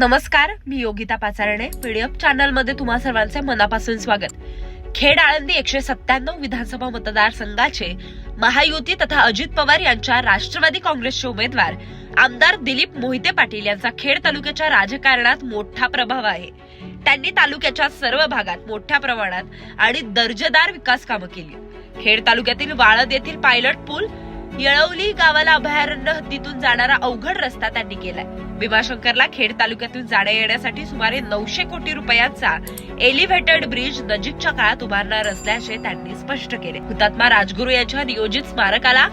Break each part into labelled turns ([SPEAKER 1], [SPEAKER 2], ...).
[SPEAKER 1] नमस्कार मी योगिता पाचारणे. पीडीएफ चॅनलमध्ये तुम्हा सर्वांचे मनापासून स्वागत. खेड आळंदी एकशे सत्त्याण्णव विधानसभा मतदारसंघाचे महायुती तथा अजित पवार यांच्या राष्ट्रवादी काँग्रेसचे उमेदवार आमदार दिलीप मोहिते पाटील यांचा खेड तालुक्याच्या राजकारणात मोठा प्रभाव आहे. त्यांनी तालुक्याच्या सर्व भागात मोठ्या प्रमाणात आणि दर्जेदार विकास कामं केली. खेड तालुक्यातील वाळद येथील पायलट पूल येळवली गावाला अभयारण्य हद्दीतून जाणारा अवघड रस्ता त्यांनी केलाय. भीमाशंकरला खेड तालुक्यातून जाण्या येण्यासाठी सुमारे नऊशे कोटी रुपयांचा एलिव्हेटेड ब्रिज नजीकच्या काळात उभारणार असल्याचे त्यांनी स्पष्ट केले. हुतात्मा राजगुरू यांच्या नियोजित स्मारकाला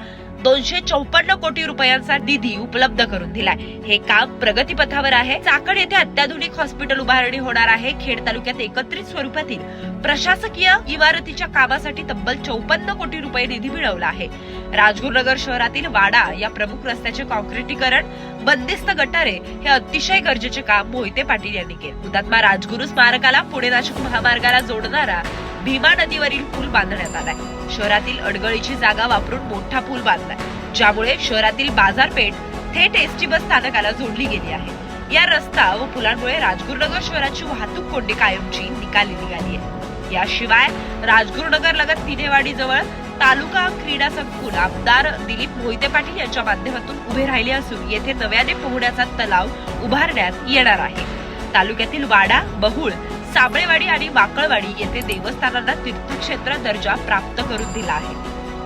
[SPEAKER 1] दोनशे चौपन्न कोटी रुपयांचा निधी उपलब्ध करून दिलाय. हे काम प्रगतीपथावर आहे. चाकण येथे अत्याधुनिक हॉस्पिटल उभारणी होणार आहे. खेड तालुक्यात एकत्रित स्वरूपातील प्रशासकीय इमारतीच्या कामासाठी तब्बल चौपन्न कोटी रुपये निधी मिळवला आहे. राजगुरुनगर शहरातील वाडा या प्रमुख रस्त्याचे कॉन्क्रिटीकरण बंदिस्त गटारे हे अतिशय गरजेचे काम मोहिते पाटील यांनी केले. हुतात्मा राजगुरू स्मारकाला पुणे नाशिक महामार्गाला जोडणारा भीमा नदीवरील पूल बांधण्यात आलाय. शहरातील अडगळीची जागा वापरून मोठा पूल बांधलाय. ज्यामुळे शहरातील बाजारपेठ थेट एसटी बस स्थानकाला जोडली गेली आहे. या रस्ता व पुलांमुळे राजगुरुनगर शहराची वाहतूक कोंडी कायमची निकाली निघाली आहे. याशिवाय राजगुरुनगर लगत तिनेवाडी जवळ तालुका क्रीडा संकुल आमदार दिलीप मोहिते पाटील यांच्या माध्यमातून उभे राहिले असून येथे नव्याने पोहण्याचा तलाव उभारण्यात येणार आहे. तालुक्यातील वाडा बहुळ साबळेवाडी आणि वाकळवाडी येथे देवस्थानांना तीर्थक्षेत्र दर्जा प्राप्त करून दिला आहे.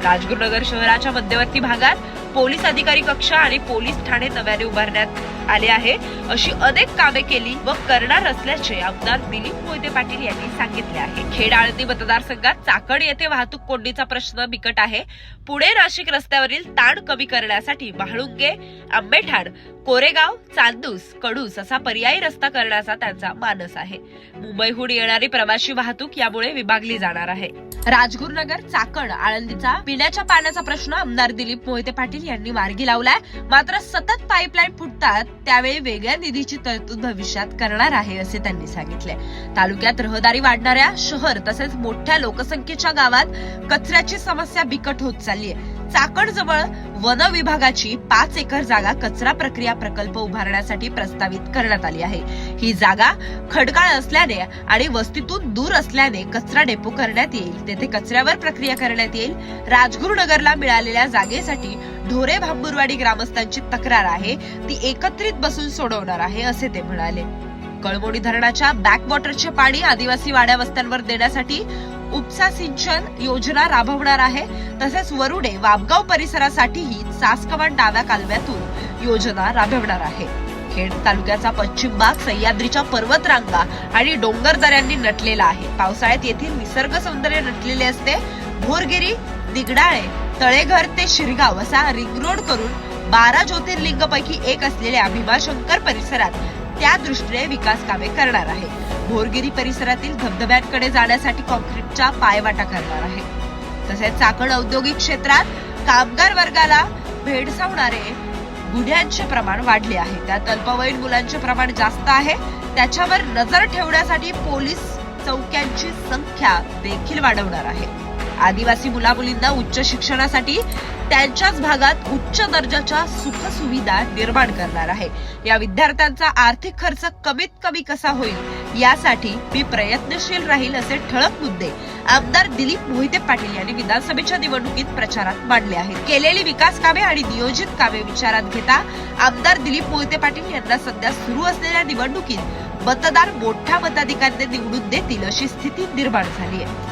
[SPEAKER 1] राजगुरुनगर शहराच्या मध्यवर्ती भागात पोलीस अधिकारी कक्ष आणि पोलीस ठाणे नव्याने उभारण्यात आले आहे. अशी अनेक कामे केली व करणार असल्याचे आमदार दिलीप मोहिते पाटील यांनी सांगितले आहे. खेड आळंदी मतदारसंघात चाकण येथे वाहतूक कोंडीचा प्रश्न बिकट आहे. पुणे नाशिक रस्त्यावरील ताण कमी करण्यासाठी म्हाळुंगे आंबेठाण कोरेगाव चांदूस कडूस असा पर्यायी रस्ता करण्याचा त्यांचा मानस आहे. मुंबईहून येणारी प्रवासी वाहतूक यामुळे विभागली जाणार आहे. राजगुरुनगर चाकण आळंदीचा पिण्याच्या पाण्याचा प्रश्न आमदार दिलीप मोहिते पाटील यांनी मार्गी लावलाय. मात्र सतत पाईपलाईन फुटतात त्यावेळी वेगळ्या निधीची तरतूद भविष्यात करणार आहे असे त्यांनी सांगितले. तालुक्यात रहदारी वाढणाऱ्या शहर तसेच मोठ्या लोकसंख्येच्या गावात कचऱ्याची समस्या बिकट होत चालली आहे चाकण जवळ वन विभागाची पाच एकर जागा कचरा प्रक्रिया प्रकल्प उभारण्यासाठी प्रस्तावित करण्यात आली आहे. ही जागा खडकाळ असल्याने आणि वस्तीतून दूर असल्याने कचरा डेपो करण्यात येईल. तेथे कचऱ्यावर प्रक्रिया करण्यात येईल. राजगुरुनगरला मिळालेल्या जागेसाठी ढोरे भांबुरवाडी ग्रामस्थांची तक्रार आहे. ती एकत्रित बसून सोडवणार आहे असे ते म्हणाले. कळमोडी धरणाच्या बॅकवॉटरचे पाणी आदिवासी वाड्या वस्त्यांवर देण्यासाठी उपसा सिंचन योजना राबवणार आहे. तसेच वरुडे वाबगाव परिसरासाठीही सासकवान डाव्या कालव्यातून योजना राबवणार आहे. खेड तालुक्याचा पश्चिम भाग सह्याद्रीच्या पर्वतरांगा आणि डोंगर दऱ्यांनी नटलेला आहे. पावसाळ्यात येथील निसर्ग सौंदर्य नटलेले असते. भोरगिरी दिगडाळे तळेघर ते शिरगाव असा रिंग रोड करून बारा ज्योतिर्लिंगपैकी एक असलेल्या भीमाशंकर परिसरात त्या दृष्टीने विकास कामे करणार आहे. भोरगिरी परिसरातील धबधब्यांकडे जाण्यासाठी कॉन्क्रीटच्या पायवाटा करणार आहे. तसेच चाकण औद्योगिक क्षेत्रात कामगार वर्गाला भेडसावणारे गुन्ह्यांचे प्रमाण वाढले आहे. त्यात अल्पवयीन मुलांचे प्रमाण जास्त आहे. त्याच्यावर नजर ठेवण्यासाठी पोलीस चौक्यांची संख्या देखील वाढवणार आहे. आदिवासी मुलामुलींना उच्च शिक्षणासाठी त्यांच्याच भागात उच्च दर्जाच्या सुखसुविधा निर्माण करणार आहे. या विद्यार्थ्यांचा आर्थिक खर्च कमीत कमी कसा होईल? यासाठी मी प्रयत्नशील राहील असे ठळक मुद्दे आमदार दिलीप मोहिते पाटील यांनी विधानसभेच्या निवडणुकीत प्रचारात मांडले आहेत. केलेली विकास कामे आणि नियोजित कामे विचारात घेता आमदार दिलीप मोहिते पाटील यांना सध्या सुरू असलेल्या निवडणुकीत मतदार मोठ्या मताधिकाऱ्यांनी निवडून देतील अशी स्थिती निर्माण झाली आहे.